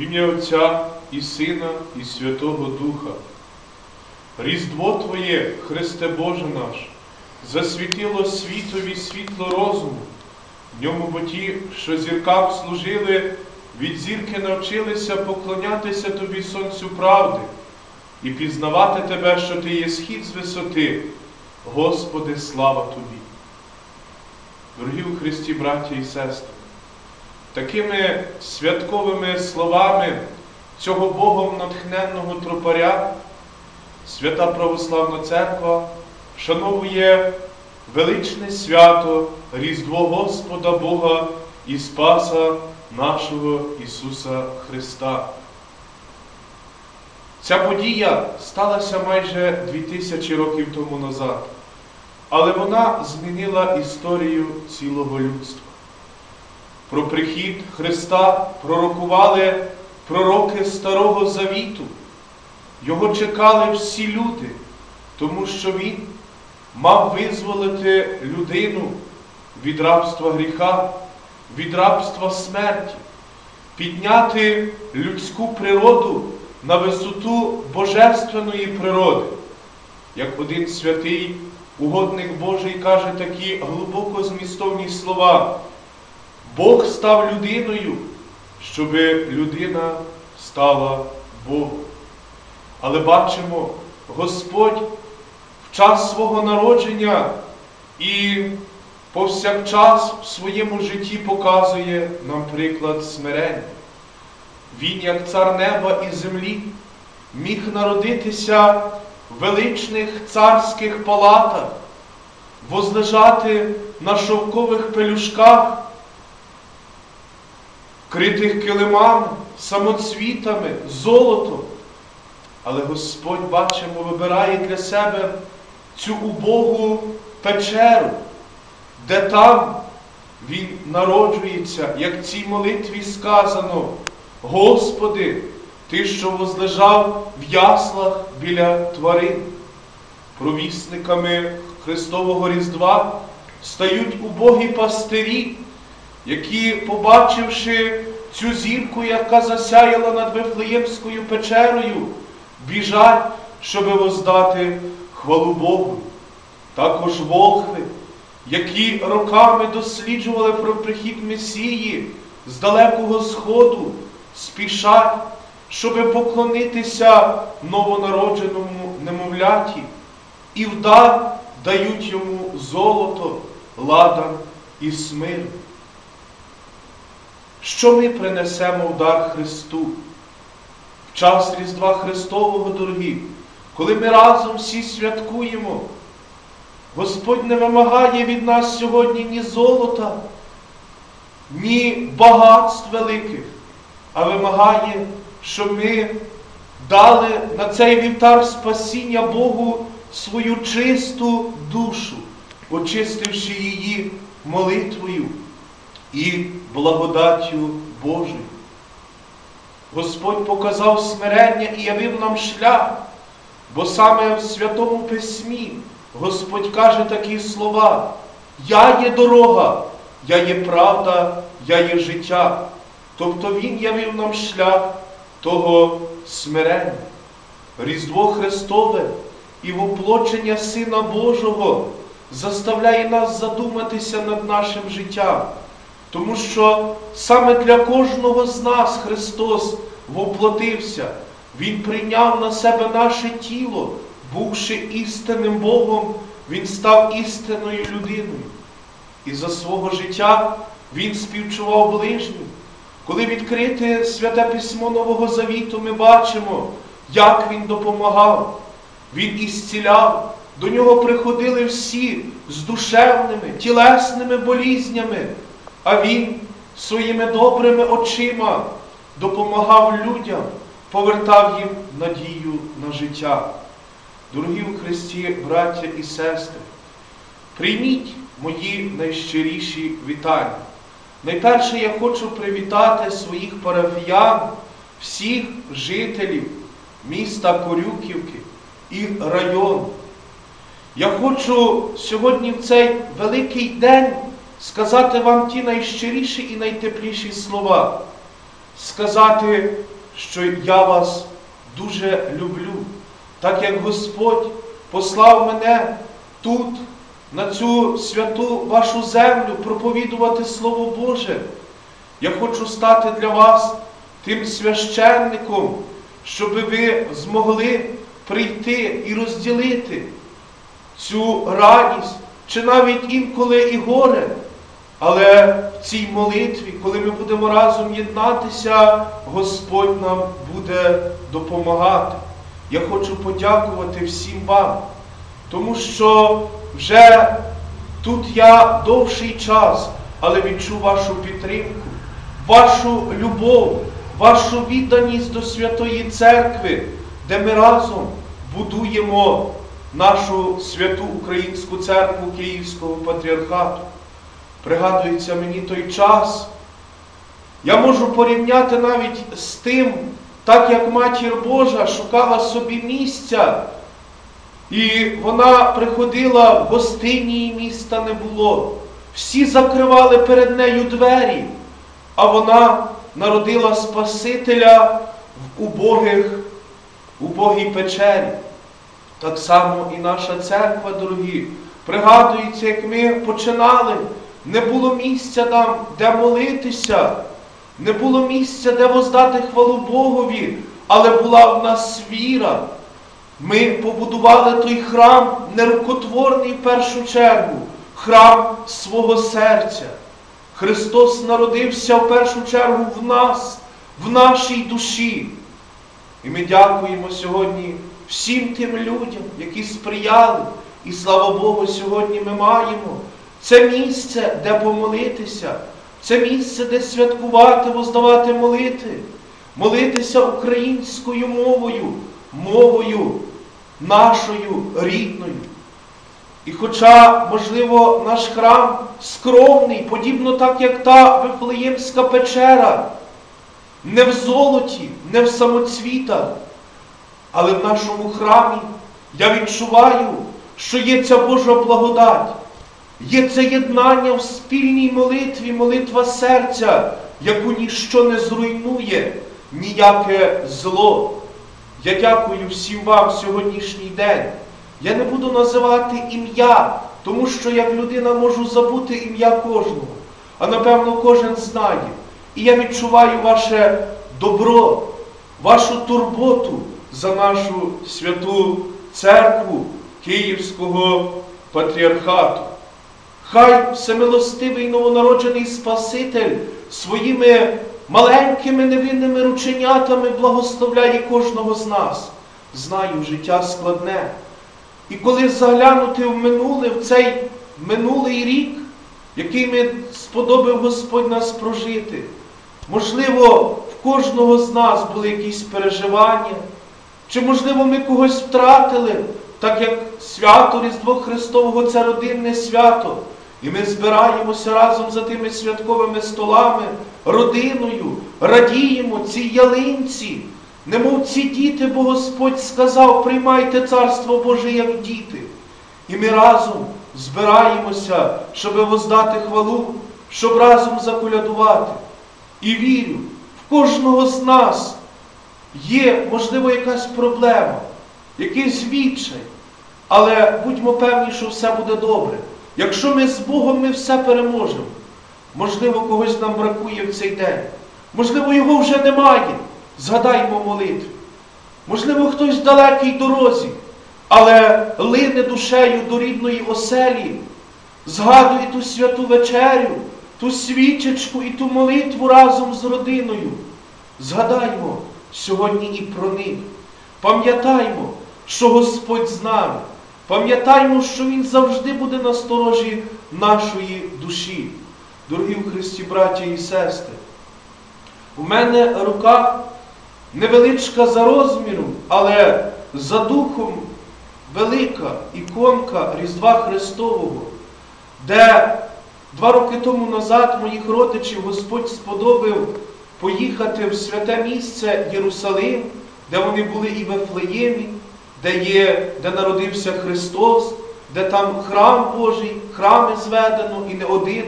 В ім'я Отця і Сина, і Святого Духа. Різдво Твоє, Христе Боже наш, засвітило світові світло розуму. В ньому бо ті, що зіркам служили, від зірки навчилися поклонятися Тобі, Сонцю правди, і пізнавати Тебе, що Ти є схід з висоти. Господи, слава Тобі! Дорогі у Христі, браті і сестри, такими святковими словами цього Богом натхненного тропаря Свята Православна Церква вшановує величне свято Різдво Господа Бога і Спаса нашого Ісуса Христа. Ця подія сталася майже 2000 років тому назад, але вона змінила історію цілого людства. Про прихід Христа пророкували пророки Старого Завіту. Його чекали всі люди, тому що Він мав визволити людину від рабства гріха, від рабства смерті, підняти людську природу на висоту божественної природи. Як один святий угодник Божий каже такі глибоко змістовні слова. Бог став людиною, щоб людина стала Богом. Але бачимо, Господь в час свого народження і повсякчас в своєму житті показує нам приклад смирення. Він, як цар неба і землі, міг народитися в величних царських палатах, возлежати на шовкових пелюшках, критих килимами, самоцвітами, золотом. Але Господь, бачимо, вибирає для себе цю убогу печеру, де там Він народжується, як в цій молитві сказано, Господи, Ти, що возлежав в яслах біля тварин, провісниками Христового Різдва стають убогі пастирі, які, побачивши цю зірку, яка засяяла над Вифлеємською печерою, біжать, щоби воздати хвалу Богу. Також волхви, які роками досліджували про прихід Месії з далекого Сходу, спішать, щоби поклонитися новонародженому немовляті, і в дар дають йому золото, ладан і смир. Що ми принесемо в дар Христу? В час Різдва Христового, дорогі, коли ми разом всі святкуємо, Господь не вимагає від нас сьогодні ні золота, ні багатств великих, а вимагає, щоб ми дали на цей вівтар спасіння Богу свою чисту душу, очистивши її молитвою і благодаттю Божою. Господь показав смирення і явив нам шлях, бо саме в Святому Письмі Господь каже такі слова: Я є дорога, я є правда, я є життя. Тобто Він явив нам шлях того смирення, Різдво Христове і воплочення Сина Божого заставляє нас задуматися над нашим життям. Тому що саме для кожного з нас Христос воплотився, Він прийняв на себе наше тіло, бувши істинним Богом, Він став істинною людиною. І за свого життя Він співчував ближнім. Коли відкрите святе письмо Нового Завіту, ми бачимо, як Він допомагав, Він ісціляв, до нього приходили всі з душевними, тілесними болізнями. А він своїми добрими очима допомагав людям, повертав їм надію на життя. Дорогі у Христі, браття і сестри, прийміть мої найщиріші вітання. Найперше я хочу привітати своїх парафіян, всіх жителів міста Корюківки і району. Я хочу сьогодні в цей великий день сказати вам ті найщиріші і найтепліші слова. сказати, що я вас дуже люблю, так як Господь послав мене тут, на цю святу вашу землю, проповідувати Слово Боже. Я хочу стати для вас тим священником, щоб ви змогли прийти і розділити цю радість, чи навіть інколи і горе. Але в цій молитві, коли ми будемо разом єднатися, Господь нам буде допомагати. Я хочу подякувати всім вам, тому що вже тут я довший час, але відчув вашу підтримку, вашу любов, вашу відданість до Святої Церкви, де ми разом будуємо нашу святу Українську церкву Київського патріархату. Пригадується мені той час. Я можу порівняти навіть з тим, так як Матір Божа шукала собі місця, і вона приходила в гостині, і міста не було. Всі закривали перед нею двері, а вона народила Спасителя в убогих, убогій печері. Так само і наша церква, дорогі. Пригадується, як ми починали, не було місця нам, де молитися, не було місця, де воздати хвалу Богові, але була в нас віра. Ми побудували той храм нерукотворний в першу чергу, храм свого серця. Христос народився в першу чергу в нас, в нашій душі. І ми дякуємо сьогодні всім тим людям, які сприяли. І слава Богу, сьогодні ми маємо це місце, де помолитися, це місце, де святкувати, воздавати молити, молитися українською мовою, мовою нашою рідною. І хоча, можливо, наш храм скромний, подібно так, як та Вифлеємська печера, не в золоті, не в самоцвітах, але в нашому храмі я відчуваю, що є ця Божа благодать, є це єднання в спільній молитві, молитва серця, яку ніщо не зруйнує, ніяке зло. Я дякую всім вам сьогоднішній день. Я не буду називати ім'я, тому що як людина можу забути ім'я кожного, а напевно кожен знає. І я відчуваю ваше добро, вашу турботу за нашу святу церкву Київського патріархату. Хай всемилостивий новонароджений Спаситель своїми маленькими невинними рученятами благословляє кожного з нас. Знаю, життя складне. І коли заглянути в минуле, в цей минулий рік, який ми сподобав Господь нас прожити, можливо, в кожного з нас були якісь переживання, чи, можливо, ми когось втратили, так як свято Різдво Христового це родинне свято. І ми збираємося разом за тими святковими столами, родиною, радіємо цій ялинці, немов ці діти, бо Господь сказав, приймайте Царство Боже, як діти. І ми разом збираємося, щоб воздати хвалу, щоб разом заколядувати. І вірю, в кожного з нас є, можливо, якась проблема, якийсь відчай, але будьмо певні, що все буде добре. Якщо ми з Богом ми все переможемо, можливо, когось нам бракує в цей день, можливо, його вже немає. Згадаймо молитву. Можливо, хтось в далекій дорозі, але лине душею до рідної оселі, згадує ту святу вечерю, ту свічечку і ту молитву разом з родиною. Згадаймо сьогодні і про них. Пам'ятаймо, що Господь з нами. Пам'ятаймо, що Він завжди буде на сторожі нашої душі. Дорогі в Христі, браті і сестри, у мене в руках невеличка за розміром, але за духом велика іконка Різдва Христового, де два роки тому назад моїх родичів Господь сподобав поїхати в святе місце Єрусалим, де вони були і в Вифлеємі, де є, де народився Христос, де там храм Божий, храми зведено і не один.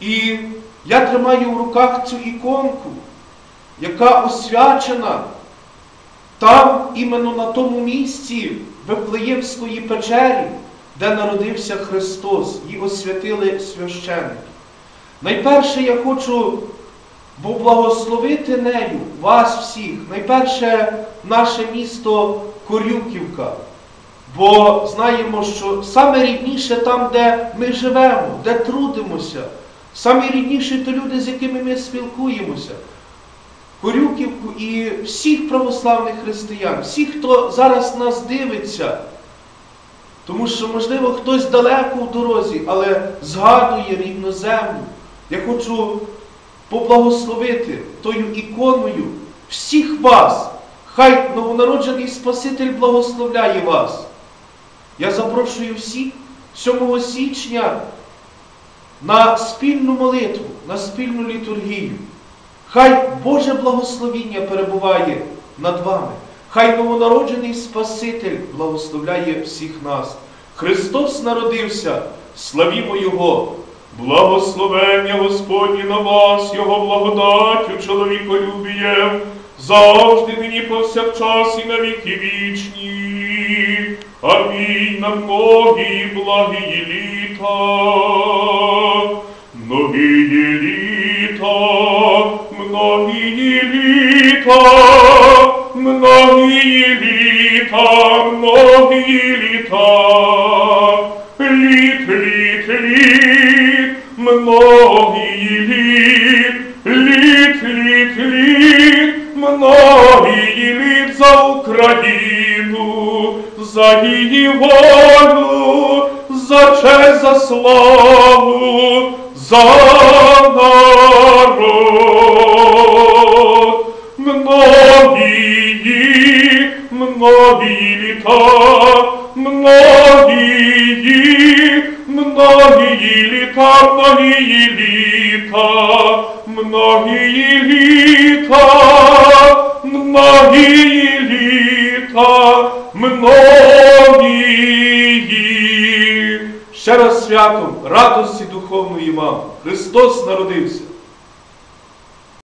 І я тримаю в руках цю іконку. яка освячена там, іменно на тому місці Вифлеємської печері, де народився Христос, і освятили священники. Найперше я хочу поблагословити нею вас всіх. Найперше наше місто Корюківка. Бо знаємо, що саме рідніше там, де ми живемо, де трудимося, саме рідніші то люди, з якими ми спілкуємося. Корюківку і всіх православних християн, всіх, хто зараз нас дивиться, тому що, можливо, хтось далеко в дорозі, але згадує рідну землю. Я хочу поблагословити тою іконою всіх вас. Хай новонароджений Спаситель благословляє вас. Я запрошую всіх 7 січня на спільну молитву, на спільну літургію. Хай Боже благословіння перебуває над вами. Хай новонароджений Спаситель благословляє всіх нас. Христос народився, славімо Його! Благословення Господні на вас, Його благодаттю, чоловіколюбієм, завжди нині повсякчас і на віки вічні. Амінь. На многі благі літа, многії літа, многії літа, многії літа, многії літа. Літ, літ, літ, многії літ, літ, літ, літ, многії літ за Україну, за її волю, за честь, за славу, за народ. Многії, многії літа, літа, многії літа, многії літа, многії літа, многії. Ще раз святом, радості духовної вам. Христос народився.